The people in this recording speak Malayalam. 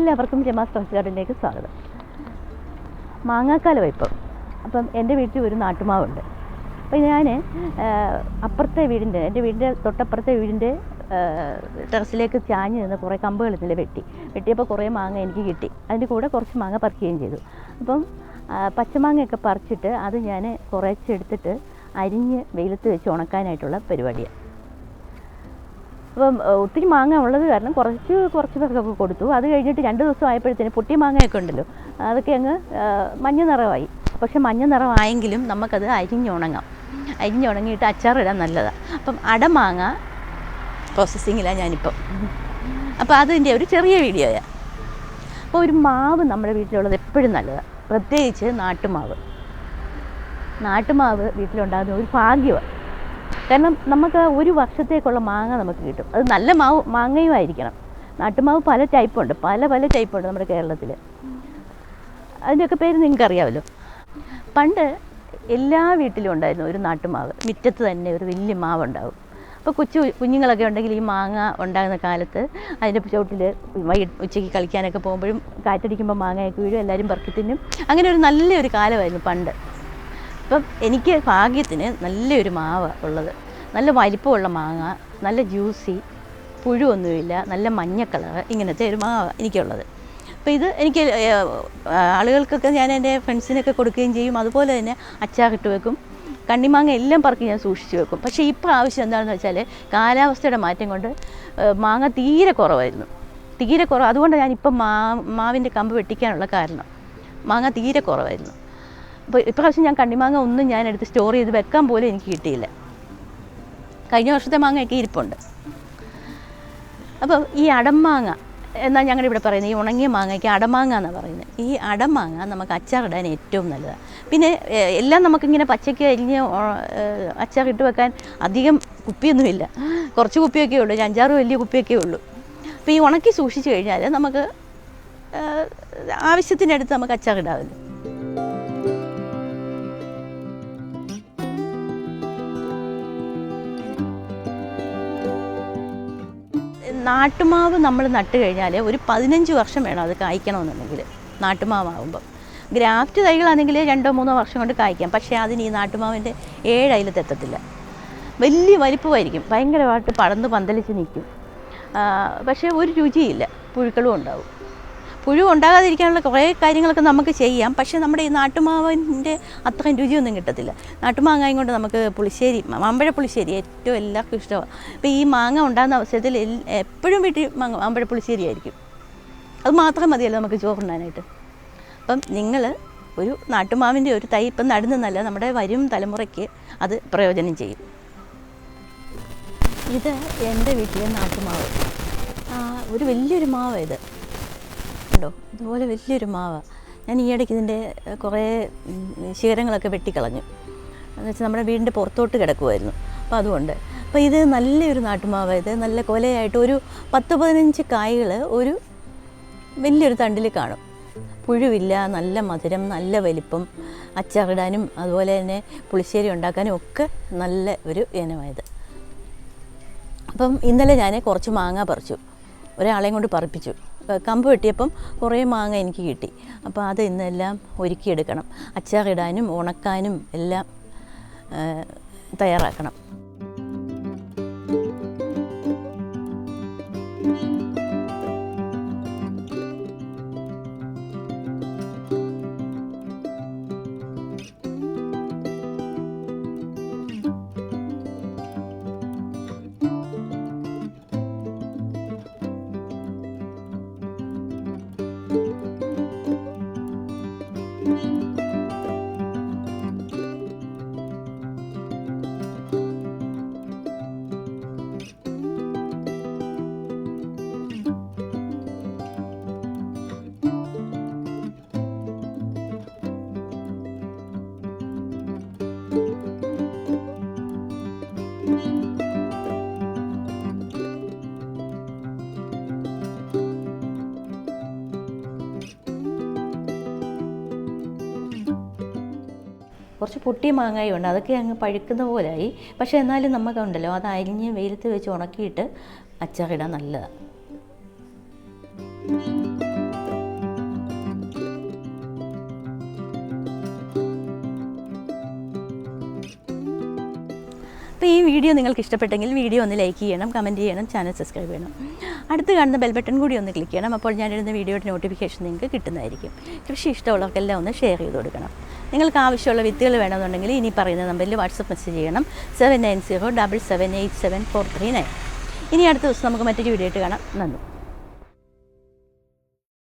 എല്ലാവർക്കും രമാസ് ടോസ് ഗാർഡനിലേക്ക് സ്വാഗതം. മാങ്ങാക്കാലം ഇപ്പം അപ്പം എന്റെ വീട്ടിൽ ഒരു നാട്ടുമാവുണ്ട്. അപ്പം ഞാൻ അപ്പുറത്തെ വീടിന്റെ എന്റെ വീടിന്റെ തൊട്ടപ്പുറത്തെ വീടിന്റെ ടെറസിലേക്ക് ചാഞ്ഞ് നിന്ന് കുറേ കമ്പുകൾ ഇന്നലെ വെട്ടി. വെട്ടിയപ്പോൾ കുറേ മാങ്ങ എനിക്ക് കിട്ടി. അതിന്റെ കൂടെ കുറച്ച് മാങ്ങ പറിക്കുകയും ചെയ്തു. അപ്പം പച്ചമാങ്ങയൊക്കെ പറിച്ചിട്ട് അത് ഞാൻ കുറച്ചെടുത്തിട്ട് അരിഞ്ഞ് വെയിലത്ത് വെച്ച് ഉണക്കാനായിട്ടുള്ള പരിപാടിയാണ്. അപ്പം ഒത്തിരി മാങ്ങ ഉള്ളത് കാരണം കുറച്ച് കുറച്ച് പേർക്കൊക്കെ കൊടുത്തു. അത് കഴിഞ്ഞിട്ട് രണ്ട് ദിവസം ആയപ്പോഴത്തേന് പൊട്ടി മാങ്ങയൊക്കെ ഉണ്ടല്ലോ. അതൊക്കെ അങ്ങ് മഞ്ഞ നിറമായി. പക്ഷെ മഞ്ഞ നിറമായെങ്കിലും നമുക്കത് അരിഞ്ഞുണങ്ങാം. അരിഞ്ഞുണങ്ങിയിട്ട് അച്ചാറിടാൻ നല്ലതാണ് അപ്പം അടമാങ്ങ പ്രോസസ്സിങ്ങിലാണ് ഞാനിപ്പം. അപ്പോൾ അതിന്റെ ഒരു ചെറിയ വീഡിയോയാണ് അപ്പോൾ ഒരു മാവ് നമ്മുടെ വീട്ടിലുള്ളത് എപ്പോഴും നല്ലതാണ് പ്രത്യേകിച്ച് നാട്ടുമാവ്. നാട്ടുമാവ് വീട്ടിലുണ്ടാകുന്ന ഒരു ഭാഗ്യമാണ് കാരണം നമുക്ക് ഒരു വർഷത്തേക്കുള്ള മാങ്ങ നമുക്ക് കിട്ടും. അത് നല്ല മാവ് മാങ്ങയും ആയിരിക്കണം. നാട്ടുമാവ് പല ടൈപ്പുണ്ട്. പല പല ടൈപ്പുണ്ട് നമ്മുടെ കേരളത്തിൽ അതിന്റെയൊക്കെ പേര് നിങ്ങൾക്ക് അറിയാമല്ലോ പണ്ട് എല്ലാ വീട്ടിലും ഉണ്ടായിരുന്നു ഒരു നാട്ടുമാവ്. മുറ്റത്ത് തന്നെ ഒരു വലിയ മാവ് ഉണ്ടാവും അപ്പോൾ കൊച്ചു കുഞ്ഞുങ്ങളൊക്കെ ഉണ്ടെങ്കിൽ ഈ മാങ്ങ ഉണ്ടാകുന്ന കാലത്ത് അതിന്റെ ചുവട്ടിൽ വൈകിട്ട് ഉച്ചയ്ക്ക് കളിക്കാനൊക്കെ പോകുമ്പോഴും കാറ്റടിക്കുമ്പോൾ മാങ്ങയൊക്കെ വീഴും. എല്ലാവരും പറക്കി തിന്നും. അങ്ങനെ ഒരു നല്ലൊരു കാലമായിരുന്നു പണ്ട്. അപ്പം എനിക്ക് ഭാഗ്യത്തിന് നല്ലൊരു മാവ ഉള്ളത്. നല്ല വലിപ്പമുള്ള മാങ്ങ നല്ല ജ്യൂസി പുഴുവൊന്നുമില്ല നല്ല മഞ്ഞ ഇങ്ങനത്തെ ഒരു മാവ എനിക്കുള്ളത്. അപ്പോൾ ഇത് എനിക്ക് ആളുകൾക്കൊക്കെ ഞാൻ എന്റെ ഫ്രണ്ട്സിനൊക്കെ കൊടുക്കുകയും ചെയ്യും. അതുപോലെ തന്നെ അച്ചാറിട്ട് വെക്കും. കണ്ണിമാങ്ങ എല്ലാം പറക്കി ഞാൻ സൂക്ഷിച്ചു വെക്കും. പക്ഷേ ഇപ്പോൾ ആവശ്യം എന്താണെന്ന് വെച്ചാൽ കാലാവസ്ഥയുടെ മാറ്റം കൊണ്ട് മാങ്ങ തീരെ കുറവായിരുന്നു. തീരെ കുറവ്. അതുകൊണ്ട് ഞാനിപ്പം മാ മാവിന്റെ കമ്പ് വെട്ടിക്കാനുള്ള കാരണം. മാങ്ങ തീരെ കുറവായിരുന്നു. ഇപ്രാവശ്യം ഞാൻ കണ്ണിമാങ്ങ ഒന്നും ഞാൻ എടുത്ത് സ്റ്റോർ ചെയ്ത് വെക്കാൻ പോലും എനിക്ക് കിട്ടിയില്ല. കഴിഞ്ഞ വർഷത്തെ മാങ്ങയൊക്കെ ഇരിപ്പുണ്ട്. അപ്പോൾ ഈ അടമാങ്ങ എന്നാൽ ഞങ്ങളുടെ ഇവിടെ പറയുന്നത് ഈ ഉണങ്ങിയ മാങ്ങയ്ക്ക് അടമാങ്ങ എന്നാണ് പറയുന്നത്. ഈ അടമാങ്ങ നമുക്ക് അച്ചാറിടാൻ ഏറ്റവും നല്ലതാണ് പിന്നെ എല്ലാം നമുക്കിങ്ങനെ പച്ചയ്ക്ക് അരിഞ്ഞ് അച്ചാർ ഇട്ട് അച്ചാറിട്ട് വെക്കാൻ അധികം കുപ്പിയൊന്നുമില്ല. കുറച്ച് കുപ്പിയൊക്കെ ഉള്ളൂ ഒരു അഞ്ചാറ് വലിയ കുപ്പിയൊക്കെ ഉള്ളൂ. അപ്പോൾ ഈ ഉണക്കി സൂക്ഷിച്ച് കഴിഞ്ഞാൽ നമുക്ക് ആവശ്യത്തിനടുത്ത് നമുക്ക് അച്ചാറിടാമല്ലോ നാട്ടുമാവ് നമ്മൾ നട്ട് കഴിഞ്ഞാൽ ഒരു പതിനഞ്ച് വർഷം വേണം അത് കായ്ക്കണമെന്നുണ്ടെങ്കിൽ നാട്ടുമാവാകുമ്പം ഗ്രാഫ്റ്റ് തൈകളാണെങ്കിൽ രണ്ടോ മൂന്നോ വർഷം കൊണ്ട് കായ്ക്കാം. പക്ഷേ അതിന് ഈ നാട്ടുമാവിന്റെ ഏഴയിലത്തെത്തത്തില്ല വലിയ വലിപ്പമായിരിക്കും. ഭയങ്കരമായിട്ട് പടന്ന് പന്തലിച്ച് നിൽക്കും. പക്ഷേ ഒരു രുചിയില്ല. പുഴുക്കളും ഉണ്ടാവും. പുഴു ഉണ്ടാകാതിരിക്കാനുള്ള കുറേ കാര്യങ്ങളൊക്കെ നമുക്ക് ചെയ്യാം. പക്ഷേ നമ്മുടെ ഈ നാട്ടുമാവിന്റെ അത്രയും രുചിയൊന്നും കിട്ടത്തില്ല. നാട്ടുമാങ്ങയും കൊണ്ട് നമുക്ക് പുളിശ്ശേരി മാമ്പഴ പുളിശ്ശേരി ഏറ്റവും എല്ലാവർക്കും ഇഷ്ടമാണ്. അപ്പോൾ ഈ മാങ്ങ ഉണ്ടാകുന്ന അവസരത്തിൽ എപ്പോഴും വീട്ടിൽ മാങ്ങ മാമ്പഴ പുളിശ്ശേരി ആയിരിക്കും. അത് മാത്രം മതിയല്ലോ നമുക്ക് ചോറുണ്ണാനായിട്ട് അപ്പം നിങ്ങൾ ഒരു നാട്ടുമാവിന്റെ ഒരു തൈ ഇപ്പം നടുന്നതല്ല നമ്മുടെ വരും തലമുറയ്ക്ക് അത് പ്രയോജനം ചെയ്യും. ഇത് എന്റെ വീട്ടിലെ നാട്ടുമാവ്. ഒരു വലിയൊരു മാവ് ഇത്. ഉണ്ടോ ഇതുപോലെ വലിയൊരു മാവ. ഞാൻ ഈ ഇടയ്ക്ക് ഇതിന്റെ കുറേ ശിഖരങ്ങളൊക്കെ വെട്ടിക്കളഞ്ഞു. എന്ന് വെച്ചാൽ നമ്മുടെ വീടിന്റെ പുറത്തോട്ട് കിടക്കുമായിരുന്നു അപ്പോൾ അതുകൊണ്ട്. അപ്പോൾ ഇത് നല്ലൊരു നാട്ടുമാവ് ഇത്. നല്ല കൊലയായിട്ട് ഒരു പത്ത് പതിനഞ്ച് കായകൾ ഒരു വലിയൊരു തണ്ടിൽ കാണും. പുഴുവില്ല നല്ല മധുരം നല്ല വലിപ്പം അച്ചാറിടാനും അതുപോലെ തന്നെ പുളിശ്ശേരി ഉണ്ടാക്കാനും ഒക്കെ നല്ല ഒരു ഇനമായത് അപ്പം ഇന്നലെ ഞാൻ കുറച്ച് മാങ്ങ പറിച്ചു. ഒരാളെയും കൊണ്ട് പറിപ്പിച്ചു. കമ്പ് വെട്ടിയപ്പം കുറേ മാങ്ങ എനിക്ക് കിട്ടി. അപ്പോൾ അത് ഇന്നെല്ലാം ഒരുക്കിയെടുക്കണം. അച്ചാറിടാനും ഉണക്കാനും എല്ലാം ഏഹ് തയ്യാറാക്കണം കുറച്ച് പൊട്ടിയ മാങ്ങായും ഉണ്ട്. അതൊക്കെ അങ്ങ് പഴുക്കുന്ന പോലായി. പക്ഷേ എന്നാലും നമുക്കുണ്ടല്ലോ അത് അരിഞ്ഞ് വെയിലത്ത് വെച്ച് ഉണക്കിയിട്ട് അച്ചാറിടാൻ നല്ലതാണ് ഈ വീഡിയോ നിങ്ങൾക്ക് ഇഷ്ടപ്പെട്ടെങ്കിൽ വീഡിയോ ഒന്ന് ലൈക്ക് ചെയ്യണം കമന്റ് ചെയ്യണം ചാനൽ സബ്സ്ക്രൈബ് ചെയ്യണം. അടുത്ത് കാണുന്ന ബെൽ ബട്ടൺ കൂടി ഒന്ന് ക്ലിക്ക് ചെയ്യണം അപ്പോൾ ഞാനിടുന്ന വീഡിയോയുടെ നോട്ടിഫിക്കേഷൻ നിങ്ങൾക്ക് കിട്ടുന്നതായിരിക്കും. കൃഷി ഇഷ്ടമുള്ളവർക്കെല്ലാം ഒന്ന് ഷെയർ ചെയ്ത് കൊടുക്കണം. നിങ്ങൾക്ക് ആവശ്യമുള്ള വിത്തുകൾ വേണമെന്നുണ്ടെങ്കിൽ ഇനി പറയുന്ന നമ്പറിൽ വാട്സപ്പ് മെസ്സേജ് ചെയ്യണം seven nine zero double seven eight seven four three nine ഇനി അടുത്ത ദിവസം നമുക്ക് മറ്റൊരു വീഡിയോ ആയിട്ട് കാണാം. നന്ദി.